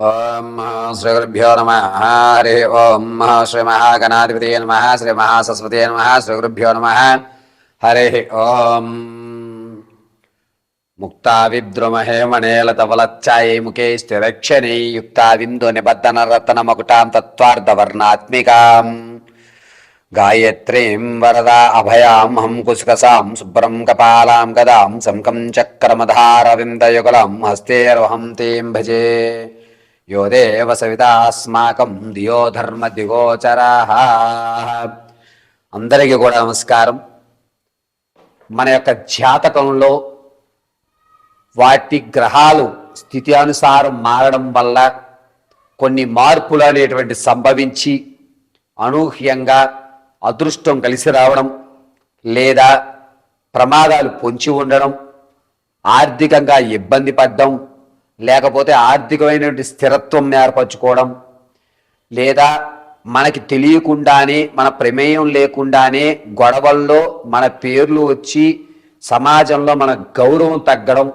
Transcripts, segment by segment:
ఓం శ్రీ గురుభ్యో నమ. హరి ఓం శ్రీ మహాగణాధిపతి నమ. శ్రీ మహాసరస్వతి నమ. శ్రీ గురుభ్యో నమ. హరి ఓం. ముక్తా విద్రుమహే మణేలతవలచ్చాయై ముఖే స్థిరక్షణై యుక్తావిందు నిబద్ధన రతన మకుటాం తత్వార్థవర్ణాత్మికాం గాయత్రీం వరదా అభయాం హం కుస్కసాం శుభ్రం కపాలాం గదాం శంకం చక్రమధారవిందయుగలం హస్తేర్వహం తీం భజే. యో దేవ సవితాస్మాకం దియో ధర్మ దిగోచరా అందరికీ కూడా నమస్కారం. మన యొక్క జాతకంలో వాటి గ్రహాలు స్థితి అనుసారం మారడం వల్ల కొన్ని మార్పులు అనేటువంటి సంభవించి అనూహ్యంగా అదృష్టం కలిసి రావడం లేదా ప్రమాదాలు పొంచి ఉండడం ఆర్థికంగా ఇబ్బంది పడడం లేకపోతే ఆర్థికమైనటువంటి స్థిరత్వం ఏర్పరచుకోవడం లేదా మనకి తెలియకుండానే మన ప్రమేయం లేకుండానే గొడవల్లో మన పేర్లు వచ్చి సమాజంలో మన గౌరవం తగ్గడం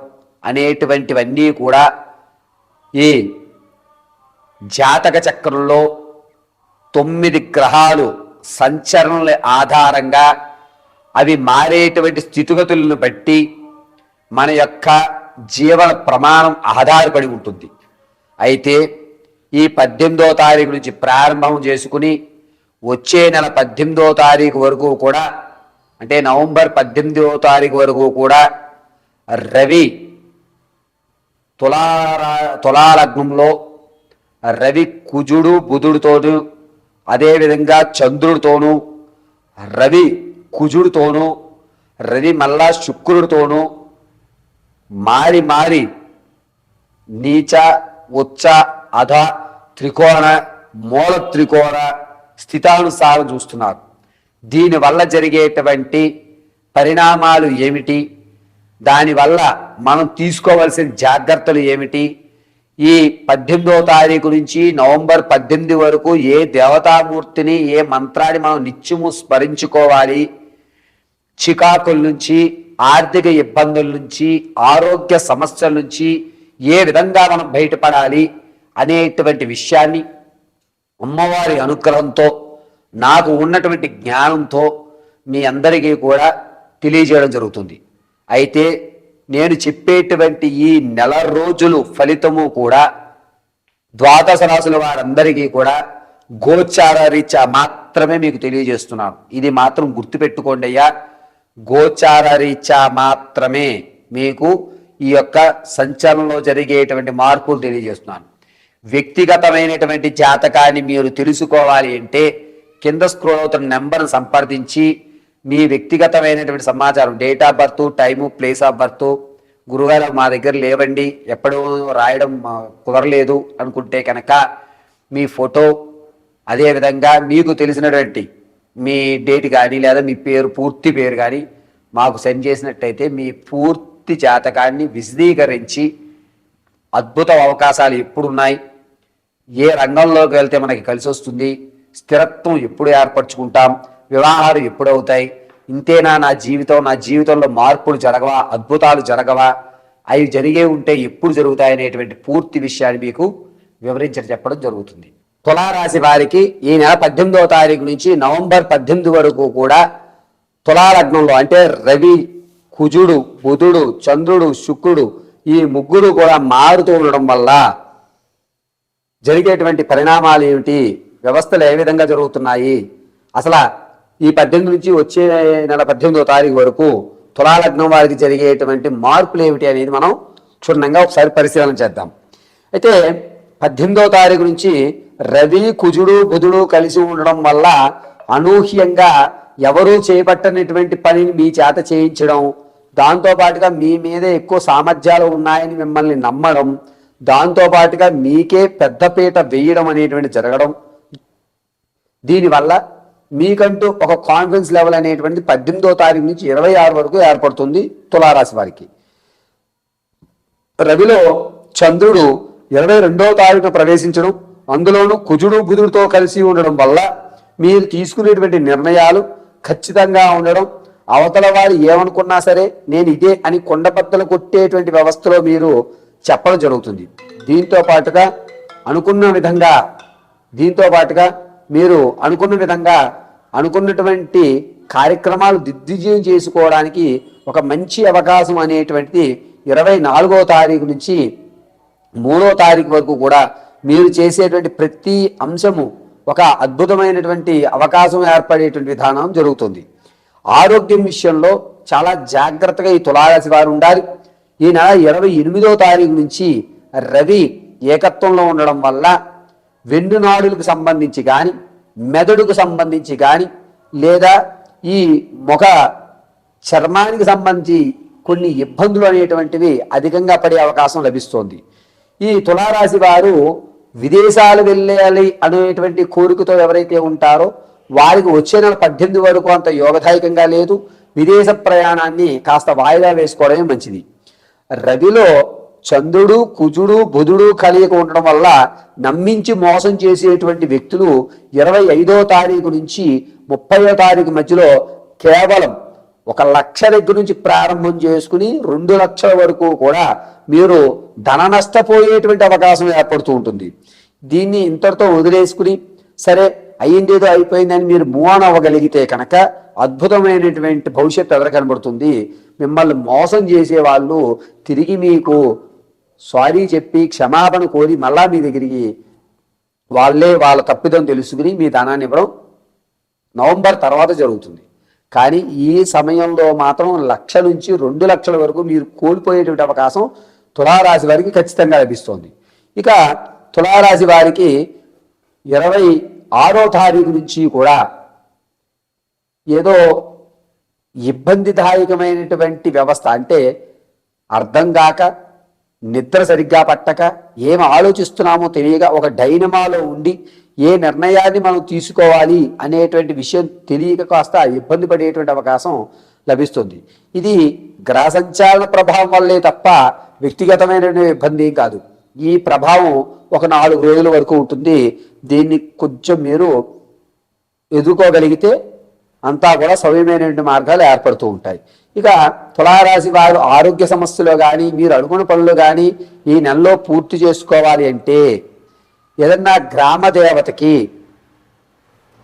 అనేటువంటివన్నీ కూడా ఈ జాతక చక్రంలో తొమ్మిది గ్రహాలు సంచరణల ఆధారంగా అవి మారేటువంటి స్థితిగతులను బట్టి మన యొక్క జీవన ప్రమాణం ఆధారపడి ఉంటుంది. అయితే ఈ పద్దెనిమిదో తారీఖు నుంచి ప్రారంభం చేసుకుని వచ్చే నెల పద్దెనిమిదో తారీఖు వరకు కూడా అంటే నవంబర్ పద్దెనిమిదో తారీఖు వరకు కూడా రవి తులారా తులాలగ్నంలో రవి కుజుడు బుధుడితోనూ అదేవిధంగా చంద్రుడితోనూ రవి కుజుడితోనూ రవి మళ్ళా శుక్రుడితోనూ మారి మారి నీచ ఉచ్చ అధ త్రికోణ మూల త్రికోణ స్థితానుసారం చూస్తున్నారు. దీనివల్ల జరిగేటువంటి పరిణామాలు ఏమిటి? దానివల్ల మనం తీసుకోవలసిన జాగ్రత్తలు ఏమిటి? ఈ పద్దెనిమిదో తారీఖు నుంచి నవంబర్ పద్దెనిమిది వరకు ఏ దేవతామూర్తిని ఏ మంత్రాన్ని మనం నిత్యము స్మరించుకోవాలి? చికాకుల నుంచి ఆర్థిక ఇబ్బందుల నుంచి ఆరోగ్య సమస్యల నుంచి ఏ విధంగా మనం బయటపడాలి అనేటువంటి విషయాన్ని అమ్మవారి అనుగ్రహంతో నాకు ఉన్నటువంటి జ్ఞానంతో మీ అందరికీ కూడా తెలియజేయడం జరుగుతుంది. అయితే నేను చెప్పేటువంటి ఈ నెల రోజులు ఫలితము కూడా ద్వాదశ రాసుల వారందరికీ కూడా గోచార రీత్యా మాత్రమే మీకు తెలియజేస్తున్నాను. ఇది మాత్రం గుర్తుపెట్టుకోండి అయ్యా. గోచార రీత్యా మాత్రమే మీకు ఈ యొక్క సంచలనంలో జరిగేటువంటి మార్పులు తెలియజేస్తున్నాను. వ్యక్తిగతమైనటువంటి జాతకాన్ని మీరు తెలుసుకోవాలి అంటే కింద స్క్రోల్ అవుతున్న నెంబర్ను సంప్రదించి మీ వ్యక్తిగతమైనటువంటి సమాచారం date of birth time place of birth గురుగారు మా దగ్గర లేవండి ఎప్పుడూ రాయడం కుదరలేదు అనుకుంటే కనుక మీ ఫోటో అదేవిధంగా మీకు తెలిసినటువంటి మీ డేట్ కానీ లేదా మీ పేరు పూర్తి పేరు కానీ మాకు సెండ్ చేసినట్టయితే మీ పూర్తి జాతకాన్ని విశదీకరించి అద్భుత అవకాశాలు ఎప్పుడున్నాయి ఏ రంగంలోకి వెళ్తే మనకి కలిసి వస్తుంది స్థిరత్వం ఎప్పుడు ఏర్పరచుకుంటాం వివాహాలు ఎప్పుడు అవుతాయి ఇంతేనా నా జీవితం నా జీవితంలో మార్పులు జరగవా అద్భుతాలు జరగవా అవి జరిగే ఉంటే ఎప్పుడు జరుగుతాయి అనేటువంటి పూర్తి విషయాన్ని మీకు వివరించి చెప్పడం జరుగుతుంది. తులారాశి వారికి ఈ నెల పద్దెనిమిదవ తారీఖు నుంచి నవంబర్ పద్దెనిమిది వరకు కూడా తులాలగ్నంలో అంటే రవి కుజుడు బుధుడు చంద్రుడు శుక్రుడు ఈ ముగ్గురు కూడా మారుతూ ఉండడం వల్ల జరిగేటువంటి పరిణామాలు ఏమిటి వ్యవస్థలు ఏ విధంగా జరుగుతున్నాయి అసలు ఈ పద్దెనిమిది నుంచి వచ్చే నెల పద్దెనిమిదో తారీఖు వరకు తులాలగ్నం వారికి జరిగేటువంటి మార్పులు ఏమిటి అనేది మనం క్షుణ్ణంగా ఒకసారి పరిశీలన చేద్దాం. అయితే పద్దెనిమిదో తారీఖు నుంచి రవి కుజుడు బుధుడు కలిసి ఉండడం వల్ల అనూహ్యంగా ఎవరూ చేపట్టనటువంటి పనిని మీ చేత చేయించడం దాంతోపాటుగా మీ మీద ఎక్కువ సామర్థ్యాలు ఉన్నాయని మిమ్మల్ని నమ్మడం దాంతో పాటుగా మీకే పెద్దపీట వేయడం అనేటువంటి జరగడం. దీనివల్ల మీకంటూ ఒక కాన్ఫిడెన్స్ లెవెల్ అనేటువంటిది పద్దెనిమిదో తారీఖు నుంచి ఇరవై ఆరు వరకు ఏర్పడుతుంది తులారాశి వారికి. రవిలో చంద్రుడు ఇరవై రెండవ తారీఖున ప్రవేశించడం అందులోనూ కుజుడు బుధుడితో కలిసి ఉండడం వల్ల మీరు తీసుకునేటువంటి నిర్ణయాలు ఖచ్చితంగా ఉండడం. అవతల వారు ఏమనుకున్నా సరే నేను ఇదే అని కొండపత్తలు కొట్టేటువంటి వ్యవస్థలో మీరు చెప్పడం జరుగుతుంది. దీంతో పాటుగా అనుకున్న విధంగా దీంతో పాటుగా మీరు అనుకున్న విధంగా అనుకున్నటువంటి కార్యక్రమాలు దిగ్విజయం చేసుకోవడానికి ఒక మంచి అవకాశం అనేటువంటిది ఇరవై నాలుగో తారీఖు నుంచి మూడో తారీఖు వరకు కూడా మీరు చేసేటువంటి ప్రతి అంశము ఒక అద్భుతమైనటువంటి అవకాశం ఏర్పడేటువంటి విధానం జరుగుతుంది. ఆరోగ్యం విషయంలో చాలా జాగ్రత్తగా ఈ తులారాశి వారు ఉండాలి. ఈ నెల ఇరవై ఎనిమిదో తారీఖు నుంచి రవి ఏకత్వంలో ఉండడం వల్ల వెన్నునాడులకు సంబంధించి కానీ మెదడుకు సంబంధించి కానీ లేదా ఈ ముఖ చర్మానికి సంబంధించి కొన్ని ఇబ్బందులు అనేటువంటివి అధికంగా పడే అవకాశం లభిస్తోంది. ఈ తులారాశి వారు విదేశాలు వెళ్ళాలి అనేటువంటి కోరికతో ఎవరైతే ఉంటారో వారికి వచ్చే నెల పద్దెనిమిది వరకు అంత యోగదాయకంగా లేదు. విదేశ ప్రయాణాన్ని కాస్త వాయిదా వేసుకోవడమే మంచిది. రవిలో చంద్రుడు కుజుడు బుధుడు కలియక ఉండడం వల్ల నమ్మించి మోసం చేసేటువంటి వ్యక్తులు ఇరవై ఐదో తారీఖు నుంచి ముప్పయో తారీఖు మధ్యలో కేవలం ఒక లక్ష దగ్గర నుంచి ప్రారంభం చేసుకుని రెండు లక్షల వరకు కూడా మీరు ధన నష్టపోయేటువంటి అవకాశం ఏర్పడుతూ ఉంటుంది. దీన్ని ఇంతటితో వదిలేసుకుని సరే అయ్యిందేదో అయిపోయిందని మీరు మూవ్ ఆన్ అవ్వగలిగితే కనుక అద్భుతమైనటువంటి భవిష్యత్తు ఎదురు కనబడుతుంది? మిమ్మల్ని మోసం చేసే వాళ్ళు తిరిగి మీకు సారీ చెప్పి క్షమాపణ కోరి మళ్ళా మీ దగ్గరికి వాళ్ళే వాళ్ళ తప్పిదం తెలుసుకుని మీ ధనాన్ని ఇవ్వడం నవంబర్ తర్వాత జరుగుతుంది. కానీ ఈ సమయంలో మాత్రం లక్ష నుంచి రెండు లక్షల వరకు మీరు కోల్పోయేటువంటి అవకాశం తులారాశి వారికి ఖచ్చితంగా లభిస్తోంది. ఇక తులారాశి వారికి ఇరవై ఆరో తారీఖు నుంచి కూడా ఏదో ఇబ్బందిదాయకమైనటువంటి వ్యవస్థ అంటే అర్థం కాక నిద్ర సరిగ్గా పట్టక ఏం ఆలోచిస్తున్నామో తెలియక ఒక డైనమాలో ఉండి ఏ నిర్ణయాన్ని మనం తీసుకోవాలి అనేటువంటి విషయం తెలియక కాస్త ఇబ్బంది పడేటువంటి అవకాశం లభిస్తుంది. ఇది గ్రహ సంచాలన ప్రభావం వల్లే తప్ప వ్యక్తిగతమైన ఇబ్బంది ఏం కాదు. ఈ ప్రభావం ఒక నాలుగు రోజుల వరకు ఉంటుంది. దీన్ని కొంచెం మీరు ఎదుర్కోగలిగితే అంతా కూడా సవ్యమైనటువంటి మార్గాలు ఏర్పడుతూ ఉంటాయి. ఇక తులారాశి వారు ఆరోగ్య సమస్యలో కానీ మీరు అనుకున్న పనులు కానీ ఈ నెలలో పూర్తి చేసుకోవాలి అంటే ఏదన్నా గ్రామదేవతకి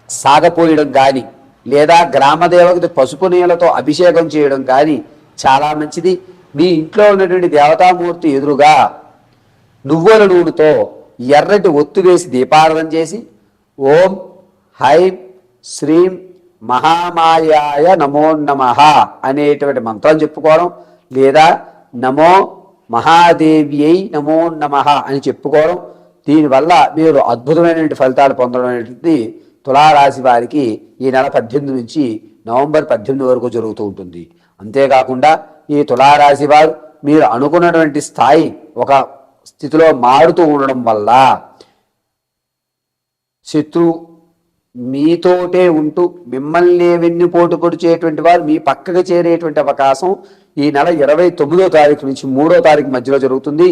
సాగపోయడం కానీ లేదా గ్రామదేవతకి పసుపు నీళ్ళతో అభిషేకం చేయడం కానీ చాలా మంచిది. మీ ఇంట్లో ఉన్నటువంటి దేవతామూర్తి ఎదురుగా నువ్వుల నూనెతో ఎర్రటి ఒత్తు వేసి దీపారాధన చేసి ఓం హైం శ్రీం మహామాయాయ నమో నమ అనేటువంటి మంత్రం చెప్పుకోవడం లేదా నమో మహాదేవ్యై నమో నమ అని చెప్పుకోవడం దీనివల్ల మీరు అద్భుతమైనటువంటి ఫలితాలు పొందడం అనేది తులారాశి వారికి ఈ నెల పద్దెనిమిది నుంచి నవంబర్ పద్దెనిమిది వరకు జరుగుతూ ఉంటుంది. అంతేకాకుండా ఈ తులారాశి వారు మీరు అనుకున్నటువంటి స్థాయి ఒక స్థితిలో మారుతూ ఉండడం వల్ల శత్రు మీతోటే ఉంటూ మిమ్మల్ని వెన్నుపోటు పొడిచేటువంటి వారు మీ పక్కకు చేరేటువంటి అవకాశం ఈ నెల ఇరవై తొమ్మిదో తారీఖు నుంచి మూడో తారీఖు మధ్యలో జరుగుతుంది.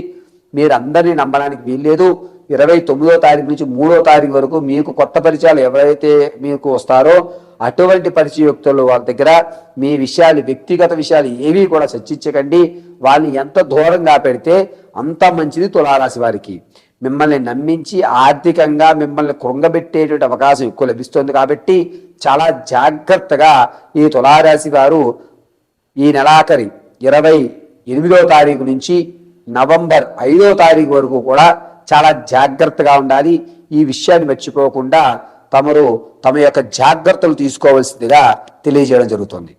మీరు అందరినీ నమ్మడానికి వీల్లేదు. ఇరవై తొమ్మిదో తారీఖు నుంచి మూడో తారీఖు వరకు మీకు కొత్త పరిచయాలు ఎవరైతే మీకు వస్తారో అటువంటి పరిచయక్తులు వాళ్ళ దగ్గర మీ విషయాలు వ్యక్తిగత విషయాలు ఏవి కూడా చర్చించకండి. వాళ్ళని ఎంత దూరంగా పెడితే అంత మంచిది తులారాశి వారికి. మిమ్మల్ని నమ్మించి ఆర్థికంగా మిమ్మల్ని కృంగబెట్టేటువంటి అవకాశం ఎక్కువ లభిస్తుంది కాబట్టి చాలా జాగ్రత్తగా ఈ తులారాశి వారు ఈ నెలాఖరి ఇరవై ఎనిమిదో తారీఖు నుంచి నవంబర్ ఐదో తారీఖు వరకు కూడా చాలా జాగ్రత్తగా ఉండాలి. ఈ విషయాన్ని మర్చిపోకుండా తమరు తమ యొక్క జాగ్రత్తలు తీసుకోవాల్సిందిగా తెలియజేయడం జరుగుతుంది.